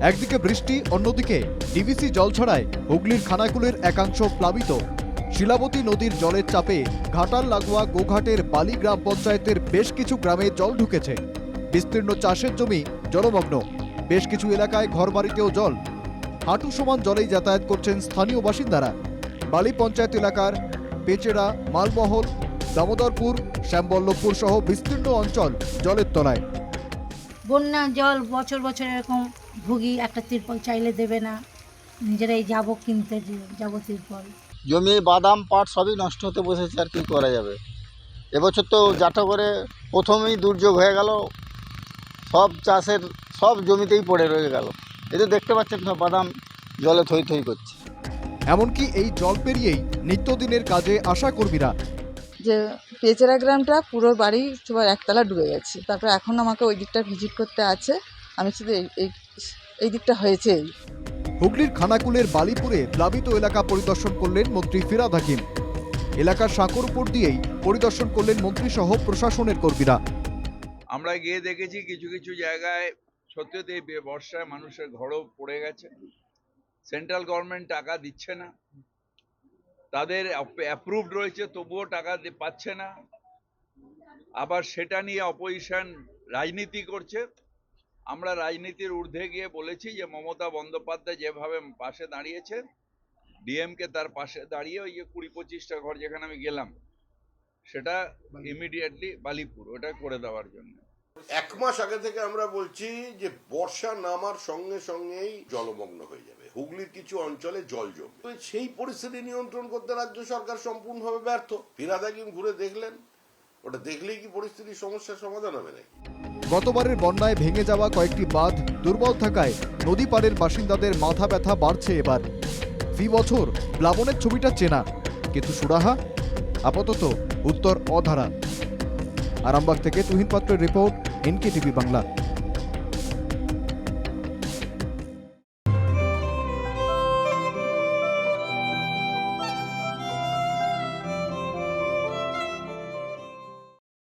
একদিকে বৃষ্টি, অন্যদিকে ডিভিসি জল ছড়ায়, হুগলির খানাকুলের একাংশ প্লাবিত। শিলাবতী নদীর জলের চাপে ঘাটাল লাগোয়া গোঘাটের বালি গ্রাম পঞ্চায়েতের বেশ কিছু গ্রামে জল ঢুকেছে। বিস্তীর্ণ চাষের জমি জলমগ্ন। বেশ কিছু এলাকায় ঘরবাড়িতেও জল। হাঁটু সমান জলেই যাতায়াত করছেন স্থানীয় বাসিন্দারা। বালি পঞ্চায়েত এলাকার পেচেড়া, মালমহল, দামোদরপুর, শ্যামবল্লভপুর সহ বিস্তীর্ণ অঞ্চল জলের তলায়। বন্যা, জল বছর বছর এরকম ভুগি একটা তিরপল চাইলে দেবে না। নিজেরাই যাব কিনতে যে- যাব তিরপল। জমি বাদাম পাট সবই নষ্ট হতে বসেছে আর কি করা যাবে? এবছর তো যাটা করে প্রথমেই দুর্যোগ হয়ে গেল। সব চাষের সব জমিতেই পড়ে রয়ে গেল। এই তো দেখতে পাচ্ছেন সব বাদাম জলে থই থই করছে। এমনকি এই জল পেরিয়েই নিত্যদিনের কাজে আশা কর্মীরা। যে পেচেরা গ্রামটা পুরো বাড়ি সবার একতলা ডুবে গেছে। তারপর এখন আমাকে ওই দিকটা ভিজিট করতে আছে। আমি শুধু এই এই দিকটা হয়েছে। হুগলির খানাকুলের বালিপুরে প্লাবিত এলাকা পরিদর্শন করলেন মন্ত্রী ফিরাদ হাকিম। এলাকার সাঁকোর উপর দিয়েই পরিদর্শন করলেন মন্ত্রী সহ প্রশাসনের কর্মীরা। আমরা গিয়ে দেখেছি কিছু কিছু জায়গায় সত্যি এই বে- বর্ষায় মানুষের ঘরও পড়ে গেছে। সেন্ট্রাল গভর্নমেন্ট টাকা দিচ্ছে না। তাদের অ্যাপ্রুভড রয়েছে তবুও টাকা পাচ্ছে না। আবার সেটা নিয়ে অপোজিশন রাজনীতি করছে। আমরা রাজনীতির ঊর্ধ্বে গিয়ে বলেছি যে মমতা বন্দ্যোপাধ্যায় যেভাবে পাশে দাঁড়িয়েছে ডিএমকে তার পাশে দাঁড়িয়ে ওই যে কুড়ি পঁচিশটা ঘর যেখানে আমি গেলাম সেটা ইমিডিয়েটলি বালিপুর ওটা করে দেওয়ার জন্য। এক মাস আগে থেকে আমরা বলছি যে বর্ষা নামার সঙ্গে সঙ্গেই জলমগ্ন হয়ে যাবে। হুগলির কিছু অঞ্চলে জল জমবে। তো সেই পরিস্থিতি নিয়ন্ত্রণ করতে রাজ্য সরকার সম্পূর্ণভাবে ব্যর্থ। ফিরাদ হাকিম ঘুরে দেখলেন ওটা দেখলেই কি পরিস্থিতির সমস্যার সমাধান হবে নাকি? গতবারের বন্যায় ভেঙে যাওয়া কয়েকটি বাঁধ দুর্বল থাকায় নদী পাড়ের বাসিন্দাদের মাথা ব্যথা বাড়ছে এবার। ফি বছর, প্লাবনের ছবিটা চেনা, কিন্তু সুরাহা? আপাতত উত্তর অধারা। আরামবাগ থেকে তুহিন পাত্রের রিপোর্ট এনকে টিভি বাংলা।